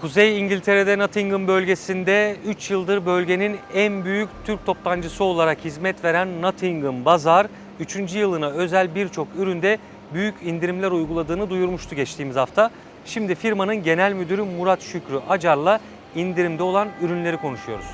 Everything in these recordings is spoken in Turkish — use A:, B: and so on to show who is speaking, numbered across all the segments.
A: Kuzey İngiltere'de Nottingham bölgesinde 3 yıldır bölgenin en büyük Türk toptancısı olarak hizmet veren Nottingham Bazar 3. yılına özel birçok üründe büyük indirimler uyguladığını duyurmuştu geçtiğimiz hafta. Şimdi firmanın genel müdürü Murat Şükrü Acar'la indirimde olan ürünleri konuşuyoruz.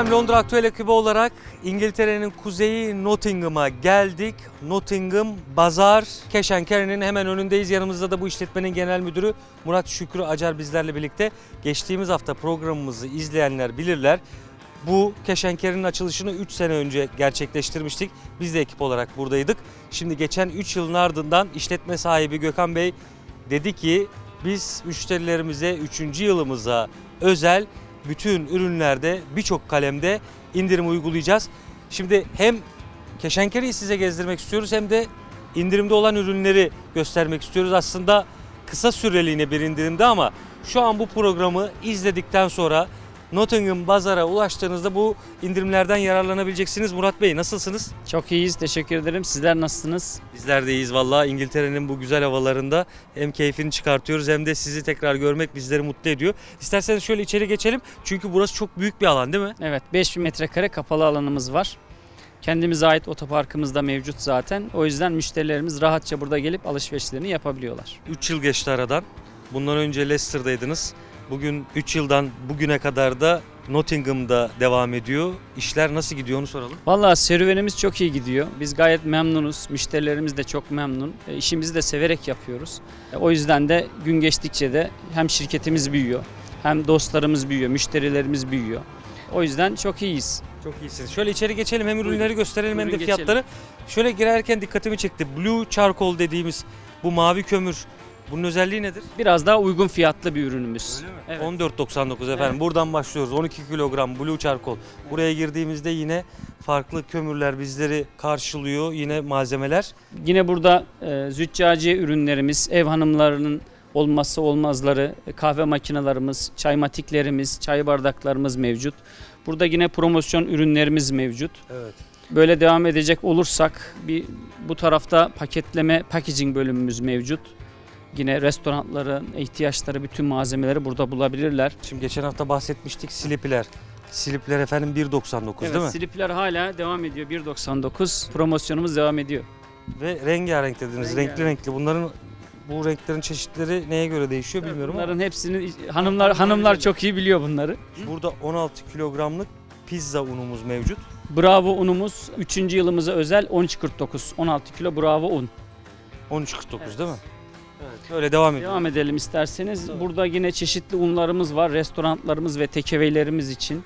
A: Efendim Londra Aktüel ekibi olarak İngiltere'nin kuzeyi Nottingham'a geldik. Nottingham Bazar Keşenkere'nin hemen önündeyiz. Yanımızda da bu işletmenin genel müdürü Murat Şükrü Acar bizlerle birlikte. Geçtiğimiz hafta programımızı izleyenler bilirler. Bu Keşenkere'nin açılışını 3 sene önce gerçekleştirmiştik. Biz de ekip olarak buradaydık. Şimdi geçen 3 yılın ardından işletme sahibi Gökhan Bey dedi ki biz müşterilerimize 3. yılımıza özel bütün ürünlerde birçok kalemde indirim uygulayacağız. Şimdi hem Keşenkere'yi size gezdirmek istiyoruz hem de indirimde olan ürünleri göstermek istiyoruz. Aslında kısa süreliğine bir indirimde ama şu an bu programı izledikten sonra Nottingham Bazar'a ulaştığınızda bu indirimlerden yararlanabileceksiniz. Murat Bey nasılsınız?
B: Çok iyiyiz. Teşekkür ederim. Sizler nasılsınız?
A: Bizler de iyiyiz valla İngiltere'nin bu güzel havalarında hem keyfini çıkartıyoruz hem de sizi tekrar görmek bizleri mutlu ediyor. İsterseniz şöyle içeri geçelim çünkü burası çok büyük bir alan değil mi?
B: Evet 5000 metrekare kapalı alanımız var. Kendimize ait otoparkımız da mevcut zaten. O yüzden müşterilerimiz rahatça burada gelip alışverişlerini yapabiliyorlar.
A: 3 yıl geçti aradan. Bundan önce Leicester'daydınız. Bugün 3 yıldan bugüne kadar da Nottingham'da devam ediyor. İşler nasıl gidiyor onu soralım.
B: Vallahi serüvenimiz çok iyi gidiyor. Biz gayet memnunuz. Müşterilerimiz de çok memnun. E, İşimizi de severek yapıyoruz. E, O yüzden de gün geçtikçe de hem şirketimiz büyüyor, hem dostlarımız büyüyor, müşterilerimiz büyüyor. O yüzden çok iyiyiz.
A: Çok iyisiniz. Şöyle içeri geçelim hem ürünleri
B: Buyurun.
A: gösterelim hem de
B: Buyurun geçelim.
A: fiyatları. Şöyle girerken dikkatimi çekti. Blue Charcoal dediğimiz bu mavi kömür. Bunun özelliği nedir?
B: Biraz daha uygun fiyatlı bir ürünümüz. Evet.
A: 14.99 efendim.
B: Evet.
A: Buradan başlıyoruz. 12 kilogram Blue Charcoal. Buraya girdiğimizde yine farklı kömürler bizleri karşılıyor. Yine malzemeler.
B: Yine burada e, züccaciye ürünlerimiz, ev hanımlarının olmazsa olmazları, e, kahve makinelerimiz, çay matiklerimiz, çay bardaklarımız mevcut. Burada yine promosyon ürünlerimiz mevcut.
A: Evet.
B: Böyle devam edecek olursak bir bu tarafta paketleme, packaging bölümümüz mevcut. Yine restoranların ihtiyaçları bütün malzemeleri burada bulabilirler.
A: Şimdi geçen hafta bahsetmiştik silipiler. Silipler efendim 1.99
B: Evet,
A: değil mi?
B: slipler hala devam ediyor 1.99. Promosyonumuz devam ediyor.
A: Ve rengarenk dediniz.
B: Rengarenk.
A: Renkli renkli. Bunların bu renklerin çeşitleri neye göre değişiyor bilmiyorum ama
B: Bunların hepsini hanımlar hanımlar çok iyi biliyor bunları.
A: burada 16 kilogramlık pizza unumuz mevcut.
B: Bravo unumuz 3. yılımıza özel 13.49. 16 kilo Bravo un.
A: 13.49 değil mi? Evet. Böyle devam ediyor.
B: Devam edelim isterseniz.
A: Tabii.
B: Burada yine çeşitli unlarımız var. Restoranlarımız ve tekeveylerimiz için.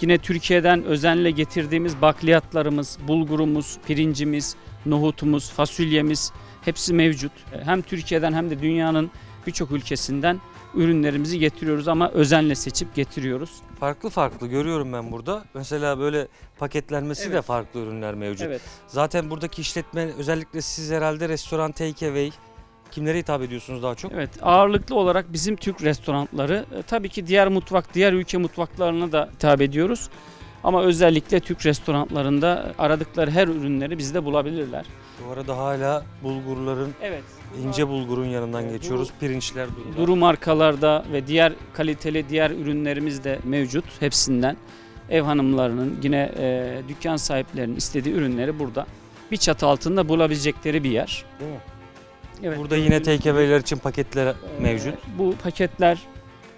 B: Yine Türkiye'den özenle getirdiğimiz bakliyatlarımız, bulgurumuz, pirincimiz, nohutumuz, fasulyemiz hepsi mevcut. Hem Türkiye'den hem de dünyanın birçok ülkesinden ürünlerimizi getiriyoruz ama özenle seçip getiriyoruz.
A: Farklı farklı görüyorum ben burada. Mesela böyle paketlenmesi de
B: Evet.
A: farklı ürünler mevcut.
B: Evet.
A: Zaten buradaki işletme özellikle siz herhalde restoran take away kimlere hitap ediyorsunuz daha çok?
B: Evet, ağırlıklı olarak bizim Türk restoranları e, tabii ki diğer mutfak, diğer ülke mutfaklarına da hitap ediyoruz. Ama özellikle Türk restoranlarında aradıkları her ürünleri bizde bulabilirler.
A: Bu arada hala bulgurların
B: Evet.
A: ince bulgurun yanından geçiyoruz. Pirinçler durumda.
B: Duru markalarda ve diğer kaliteli diğer ürünlerimiz de mevcut hepsinden. Ev hanımlarının yine e, dükkan sahiplerinin istediği ürünleri burada bir çatı altında bulabilecekleri bir yer.
A: Değil mi?
B: Evet.
A: Burada yine away'ler için paketler mevcut.
B: Bu paketler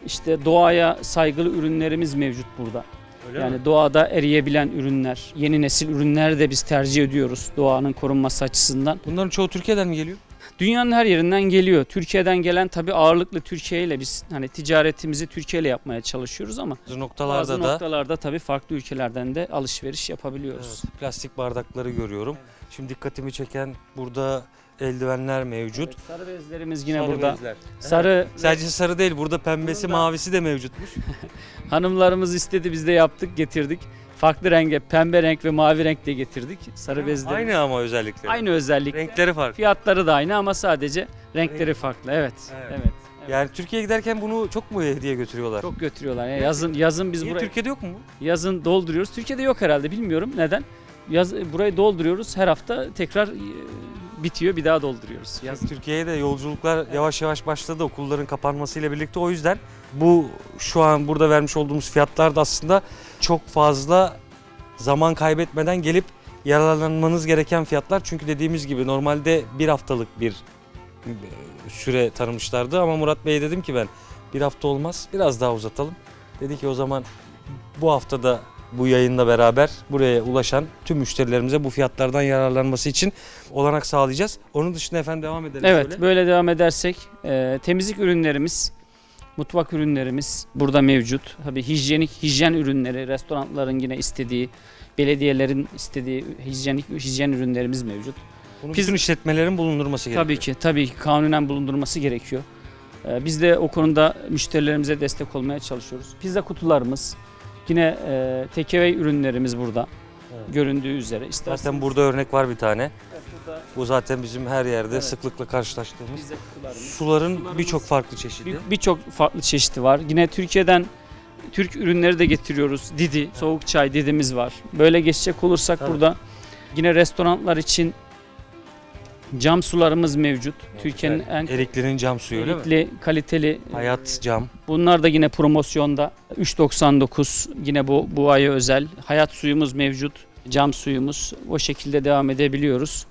B: işte doğaya saygılı ürünlerimiz mevcut burada.
A: Öyle
B: yani
A: mi?
B: doğada eriyebilen ürünler, yeni nesil ürünler de biz tercih ediyoruz doğanın korunması açısından.
A: Bunların çoğu Türkiye'den mi geliyor?
B: Dünyanın her yerinden geliyor. Türkiye'den gelen tabii ağırlıklı Türkiye ile biz hani ticaretimizi Türkiye ile yapmaya çalışıyoruz ama
A: Bazı noktalarda
B: bazı
A: da
B: noktalarda tabii farklı ülkelerden de alışveriş yapabiliyoruz.
A: evet, plastik bardakları görüyorum. Şimdi dikkatimi çeken burada eldivenler mevcut.
B: Evet, sarı bezlerimiz yine
A: Sarı
B: burada.
A: bezler.
B: Sarı
A: Sadece sarı değil burada pembesi
B: Burada-
A: mavisi de mevcutmuş.
B: hanımlarımız istedi biz de yaptık getirdik. Farklı renge, pembe renk ve mavi renk de getirdik. Sarı bezleri. Aynı,
A: ama özellikle.
B: aynı özellik.
A: Renkleri farklı.
B: Fiyatları da aynı ama sadece renkleri farklı. Evet.
A: Evet.
B: Evet. evet.
A: Yani Türkiye'ye giderken bunu çok mu hediye götürüyorlar?
B: Çok götürüyorlar. Yani yazın yazın biz
A: Niye
B: buraya
A: Türkiye'de yok mu? bu?
B: yazın dolduruyoruz. Türkiye'de yok herhalde bilmiyorum neden. Yaz burayı dolduruyoruz. Her hafta tekrar e, bitiyor. Bir daha dolduruyoruz. Yaz
A: Türkiye'ye de yolculuklar yavaş yavaş başladı okulların kapanmasıyla birlikte. O yüzden bu şu an burada vermiş olduğumuz fiyatlar da aslında çok fazla zaman kaybetmeden gelip yararlanmanız gereken fiyatlar. Çünkü dediğimiz gibi normalde bir haftalık bir e, süre tanımışlardı ama Murat Bey'e dedim ki ben bir hafta olmaz biraz daha uzatalım. Dedi ki o zaman bu haftada bu yayınla beraber buraya ulaşan tüm müşterilerimize bu fiyatlardan yararlanması için olanak sağlayacağız. Onun dışında efendim devam edelim.
B: Evet
A: şöyle.
B: böyle devam edersek e, temizlik ürünlerimiz, mutfak ürünlerimiz burada mevcut. Tabii hijyenik hijyen ürünleri, restoranların yine istediği, belediyelerin istediği hijyenik hijyen ürünlerimiz mevcut.
A: Bunu
B: Biz-
A: bütün işletmelerin bulundurması gerekiyor.
B: Tabii ki tabii ki kanunen bulundurması gerekiyor. E, biz de o konuda müşterilerimize destek olmaya çalışıyoruz. Pizza kutularımız, yine e, takeaway ürünlerimiz burada
A: Evet.
B: göründüğü üzere. İsterseniz
A: Zaten burada örnek var bir tane.
B: Evet, burada
A: Bu zaten bizim her yerde
B: Evet.
A: sıklıkla karşılaştığımız. Suların birçok farklı çeşidi.
B: Bir- Birçok farklı çeşidi var. Yine Türkiye'den Türk ürünleri de getiriyoruz. Didi, soğuk çay didimiz var. Böyle geçecek olursak
A: Tabii.
B: burada yine restoranlar için cam sularımız mevcut. Türkiye'nin en
A: Erikli'nin cam suyu öyle mi?
B: erikli, kaliteli.
A: Hayat cam.
B: Bunlar da yine promosyonda. 3.99 yine bu bu aya özel. Hayat suyumuz mevcut. Cam suyumuz. O şekilde devam edebiliyoruz.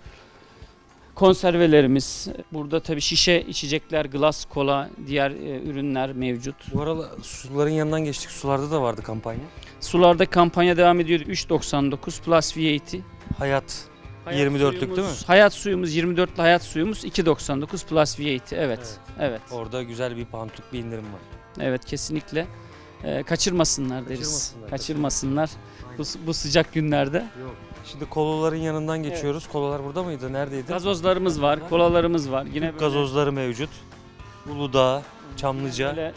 B: Konservelerimiz. Burada tabii şişe içecekler, glass, kola, diğer e, ürünler mevcut.
A: Bu arada suların yanından geçtik. Sularda da vardı kampanya.
B: Sularda kampanya devam ediyor. 3.99 plus VAT.
A: Hayat.
B: Hayat
A: 24'lük değil mi?
B: suyumuz- Hayat suyumuz 24'lü hayat suyumuz 2.99 plus VAT. Evet. Evet.
A: Orada güzel bir pantuk bir indirim var.
B: Evet kesinlikle. Ee, kaçırmasınlar deriz.
A: Kaçırmasınlar,
B: Kaçırmasınlar. Bu, bu sıcak günlerde.
A: Şimdi kolaların yanından geçiyoruz. Kolalar burada mıydı? Neredeydi?
B: Gazozlarımız var, kolalarımız var. Yine böyle,
A: Gazozları mevcut. Uludağ, Çamlıca.
B: böyle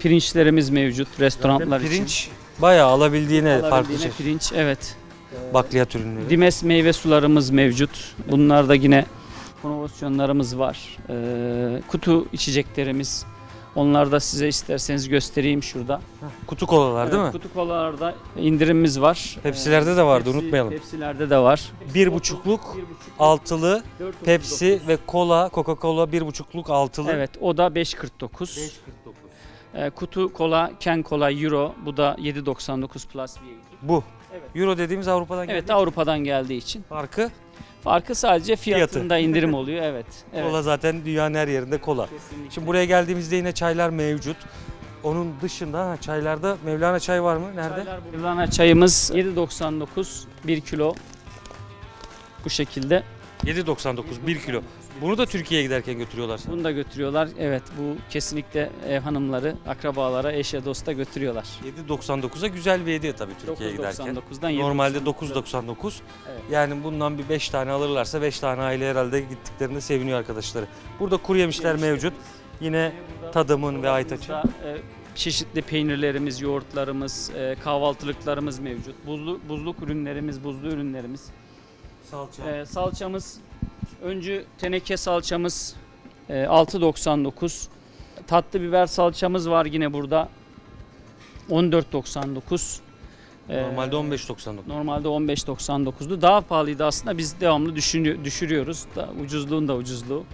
B: pirinçlerimiz mevcut restoranlar
A: Zaten
B: için.
A: pirinç bayağı alabildiğine farklı
B: Alabildiğine
A: çeşit.
B: pirinç evet.
A: Bakliyat ürünleri.
B: Dimes meyve sularımız mevcut. Bunlarda yine promosyonlarımız var. Ee, kutu içeceklerimiz. Onları da size isterseniz göstereyim şurada.
A: Kutu kolalar değil mi?
B: Kutu kolalarda indirimimiz var.
A: Pepsilerde de vardı,
B: Pepsi-
A: unutmayalım.
B: Pepsilerde de var.
A: Bir buçukluk,
B: Bir buçukluk,
A: altılı,
B: 4.39.
A: Pepsi ve kola, Coca-Cola bir buçukluk altılı.
B: Evet o da 5.49. Ee, kutu kola, Ken kola Euro bu da 7.99 plus VAT.
A: Bu.
B: Evet.
A: Euro dediğimiz Avrupa'dan
B: Evet
A: geldi.
B: Avrupa'dan geldiği için.
A: Farkı
B: Farkı sadece
A: Fiyatı.
B: fiyatında indirim oluyor. Evet. evet.
A: kola zaten dünyanın her yerinde kola.
B: Kesinlikle.
A: Şimdi buraya geldiğimizde yine çaylar mevcut. Onun dışında ha, çaylarda Mevlana çay var mı? Nerede?
B: Mevlana çayımız 7.99 1 kilo. Bu şekilde.
A: 7.99 1 kilo. Bunu da Türkiye'ye giderken götürüyorlar.
B: Bunu da götürüyorlar. Evet bu kesinlikle ev hanımları, akrabalara, eşe dosta götürüyorlar.
A: 7.99'a güzel bir hediye tabii Türkiye'ye giderken.
B: 9.99'dan
A: Normalde
B: 7.99'a.
A: 9.99.
B: Evet.
A: Yani bundan bir 5 tane alırlarsa 5 tane aile herhalde gittiklerinde seviniyor arkadaşları. Burada kuru yemişler mevcut. Yine tadımın ve aytaç'ın.
B: E, çeşitli peynirlerimiz, yoğurtlarımız, e, kahvaltılıklarımız mevcut. Buzlu, buzluk ürünlerimiz, buzlu ürünlerimiz.
A: Salça.
B: E, salçamız, öncü teneke salçamız e, 6.99. Tatlı biber salçamız var yine burada. 14.99. E,
A: Normalde 15.99.
B: Normalde 15.99'du. Daha pahalıydı aslında. Biz devamlı düşürüyoruz. Da, ucuzluğun da ucuzluğu.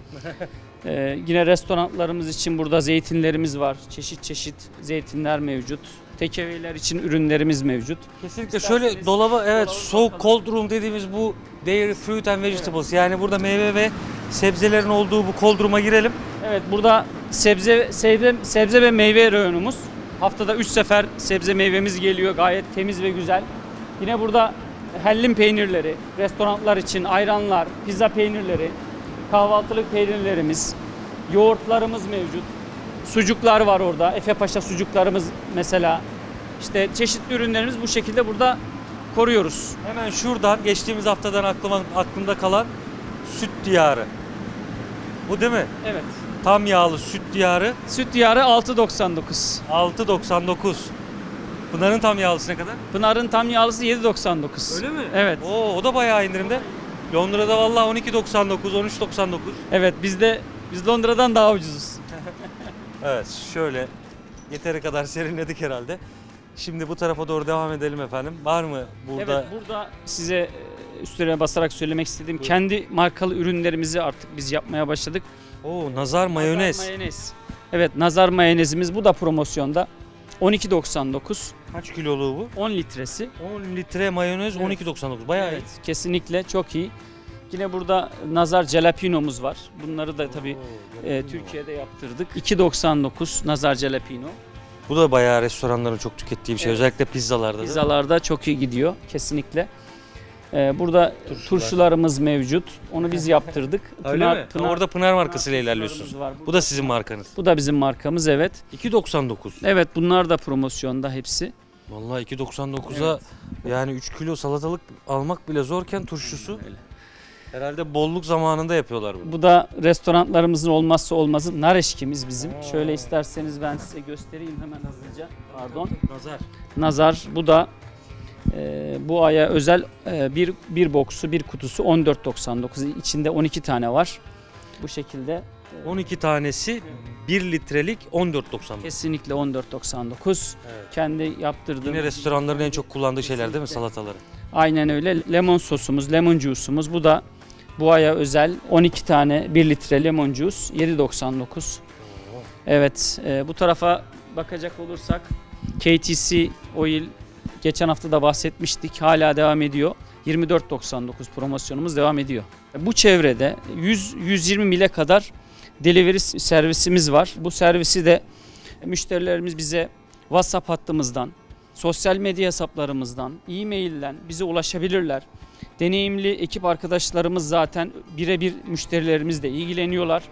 B: Ee, yine restoranlarımız için burada zeytinlerimiz var. Çeşit çeşit zeytinler mevcut. Tekeveyler için ürünlerimiz mevcut.
A: Kesinlikle
B: İsterseniz
A: şöyle dolaba evet
B: dolaba
A: soğuk
B: bakalım.
A: cold room dediğimiz bu dairy fruit and vegetables yani burada meyve ve sebzelerin olduğu bu cold room'a girelim.
B: Evet burada sebze sebze sebze ve meyve reyonumuz. Haftada 3 sefer sebze meyvemiz geliyor. Gayet temiz ve güzel. Yine burada hellim peynirleri, restoranlar için ayranlar, pizza peynirleri, kahvaltılık peynirlerimiz, yoğurtlarımız mevcut. Sucuklar var orada. Efe Paşa sucuklarımız mesela. İşte çeşitli ürünlerimiz bu şekilde burada koruyoruz.
A: Hemen şuradan geçtiğimiz haftadan aklıma, aklımda kalan süt diyarı. Bu değil mi?
B: Evet.
A: Tam yağlı süt diyarı
B: Süt diyarı 6.99.
A: 6.99. Pınar'ın tam yağlısı ne kadar?
B: Pınar'ın tam yağlısı 7.99.
A: Öyle mi?
B: Evet.
A: Oo, o da bayağı indirimde. Londra'da vallahi 12.99, 13.99.
B: Evet biz de biz Londra'dan daha ucuzuz.
A: Evet şöyle yeteri kadar serinledik herhalde. Şimdi bu tarafa doğru devam edelim efendim. Var mı burada?
B: Evet burada size e, üstüne basarak söylemek istediğim
A: Buyurun.
B: kendi markalı ürünlerimizi artık biz yapmaya başladık.
A: Oo nazar mayonez.
B: Nazar mayonez. Evet nazar mayonezimiz bu da promosyonda. 12.99
A: Kaç kiloluğu bu?
B: 10 litresi.
A: 10 litre mayonez
B: Evet.
A: 12.99. Bayağı
B: Evet kesinlikle çok iyi. Yine burada nazar jalapeno'muz var. Bunları da tabii e, Türkiye'de yaptırdık. 2.99 nazar jalapeno.
A: Bu da bayağı restoranların çok tükettiği bir şey.
B: Evet.
A: Özellikle pizzalarda.
B: Pizzalarda çok iyi gidiyor kesinlikle. Ee, burada
A: Turşular.
B: turşularımız mevcut. Onu biz yaptırdık.
A: Öyle mi? Ha, Orada Pınar markasıyla
B: Pınar
A: ilerliyorsunuz.
B: var.
A: Bu da sizin markanız.
B: Bu da bizim markamız evet.
A: 2.99.
B: Evet bunlar da promosyonda hepsi.
A: Vallahi 2.99'a yani 3 kilo salatalık almak bile zorken turşusu
B: Öyle.
A: Herhalde bolluk zamanında yapıyorlar bunu.
B: Bu da restoranlarımızın olmazsa olmazı nar eşkimiz bizim.
A: Aa.
B: Şöyle isterseniz ben size göstereyim hemen hızlıca. Pardon.
A: Nazar.
B: Nazar bu da e, bu aya özel e, bir bir boksu bir kutusu 14.99 içinde 12 tane var. Bu şekilde
A: 12 tanesi 1 litrelik 14.99.
B: kesinlikle 14.99.
A: Evet.
B: Kendi yaptırdığım
A: Yine restoranların en çok kullandığı şeyler değil mi salataları?
B: Aynen öyle. Lemon sosumuz, lemon juice'umuz. Bu da bu aya özel 12 tane 1 litre lemon juice 7.99. Evet, e, bu tarafa bakacak olursak KTC Oil geçen hafta da bahsetmiştik. Hala devam ediyor. 24.99 promosyonumuz devam ediyor. Bu çevrede 100-120 mile kadar delivery servisimiz var. Bu servisi de müşterilerimiz bize WhatsApp hattımızdan, sosyal medya hesaplarımızdan, e-mailden bize ulaşabilirler. Deneyimli ekip arkadaşlarımız zaten birebir müşterilerimizle ilgileniyorlar.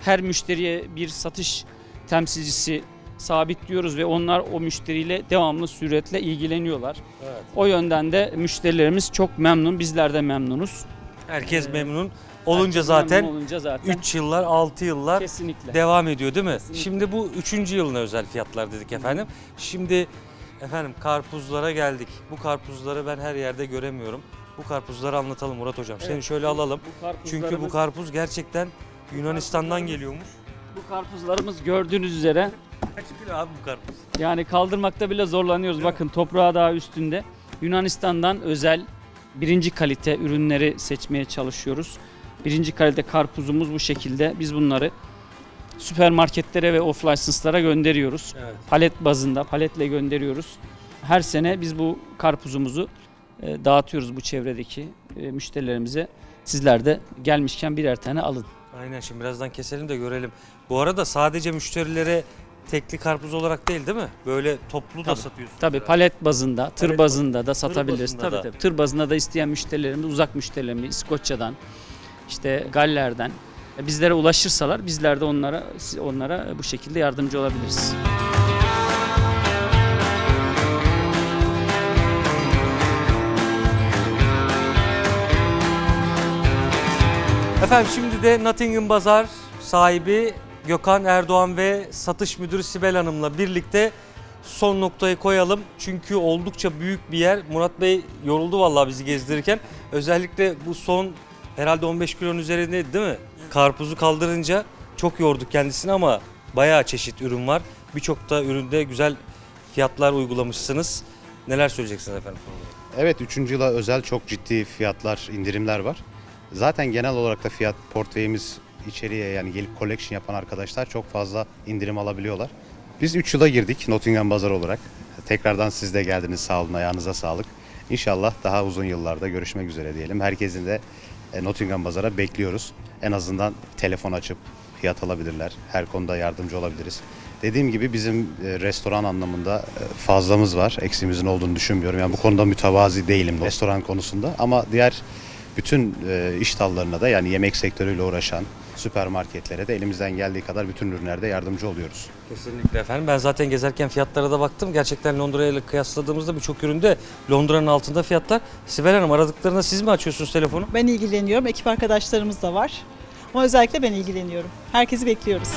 B: Her müşteriye bir satış temsilcisi sabitliyoruz ve onlar o müşteriyle devamlı süretle ilgileniyorlar.
A: Evet.
B: O yönden de müşterilerimiz çok memnun, bizler de memnunuz.
A: Herkes
B: Ee,
A: memnun olunca
B: Herkes
A: zaten
B: memnun olunca zaten
A: 3 yıllar 6 yıllar
B: kesinlikle.
A: devam ediyor değil mi?
B: Kesinlikle.
A: Şimdi bu 3. yılına özel fiyatlar dedik efendim. Şimdi efendim karpuzlara geldik. Bu karpuzları ben her yerde göremiyorum. Bu karpuzları anlatalım Murat hocam. Seni
B: Evet,
A: şöyle
B: bu-
A: alalım.
B: bu
A: Çünkü bu
B: karpuzlarımız-
A: karpuz gerçekten Yunanistan'dan geliyormuş.
B: bu karpuzlarımız gördüğünüz üzere
A: Kaç kilo abi bu karpuz?
B: Yani kaldırmakta bile zorlanıyoruz. Bakın toprağı daha üstünde. Yunanistan'dan özel birinci kalite ürünleri seçmeye çalışıyoruz. Birinci kalite karpuzumuz bu şekilde. Biz bunları süpermarketlere ve off license'lara gönderiyoruz.
A: Evet.
B: Palet bazında paletle gönderiyoruz. Her sene biz bu karpuzumuzu e, dağıtıyoruz bu çevredeki e, müşterilerimize. Sizler de gelmişken birer tane alın.
A: Aynen şimdi birazdan keselim de görelim. Bu arada sadece müşterilere tekli karpuz olarak değil değil mi? Böyle toplu da
B: Tabii.
A: satıyorsunuz.
B: Tabii
A: herhalde.
B: palet bazında, tır
A: Palet
B: bazında da satabiliriz.
A: bazında
B: tabii
A: da.
B: tabii. Tır bazında da isteyen müşterilerimiz, uzak müşterilerimiz İskoçya'dan, işte Galler'den e, bizlere ulaşırsalar bizler de onlara onlara bu şekilde yardımcı olabiliriz.
A: Efendim şimdi de Nottingham Bazar sahibi Gökhan Erdoğan ve satış müdürü Sibel Hanım'la birlikte son noktayı koyalım. Çünkü oldukça büyük bir yer. Murat Bey yoruldu vallahi bizi gezdirirken. Özellikle bu son herhalde 15 kilonun üzerindeydi değil mi? Karpuzu kaldırınca çok yorduk kendisini ama bayağı çeşit ürün var. Birçok da üründe güzel fiyatlar uygulamışsınız. Neler söyleyeceksiniz efendim?
C: Evet 3. yıla özel çok ciddi fiyatlar, indirimler var. Zaten genel olarak da fiyat portföyümüz içeriye yani gelip collection yapan arkadaşlar çok fazla indirim alabiliyorlar. Biz 3 yıla girdik Nottingham Bazar olarak. Tekrardan siz de geldiniz sağ olun ayağınıza sağlık. İnşallah daha uzun yıllarda görüşmek üzere diyelim. Herkesin de e, Nottingham Bazar'a bekliyoruz. En azından telefon açıp fiyat alabilirler. Her konuda yardımcı olabiliriz. Dediğim gibi bizim e, restoran anlamında e, fazlamız var. Eksimizin olduğunu düşünmüyorum. Yani bu konuda mütevazi değilim restoran konusunda. Ama diğer bütün e, iş dallarına da yani yemek sektörüyle uğraşan süpermarketlere de elimizden geldiği kadar bütün ürünlerde yardımcı oluyoruz.
A: Kesinlikle efendim. Ben zaten gezerken fiyatlara da baktım. Gerçekten Londra ile kıyasladığımızda birçok üründe Londra'nın altında fiyatlar. Sibel Hanım aradıklarında siz mi açıyorsunuz telefonu?
D: Ben ilgileniyorum. Ekip arkadaşlarımız da var. Ama özellikle ben ilgileniyorum. Herkesi bekliyoruz.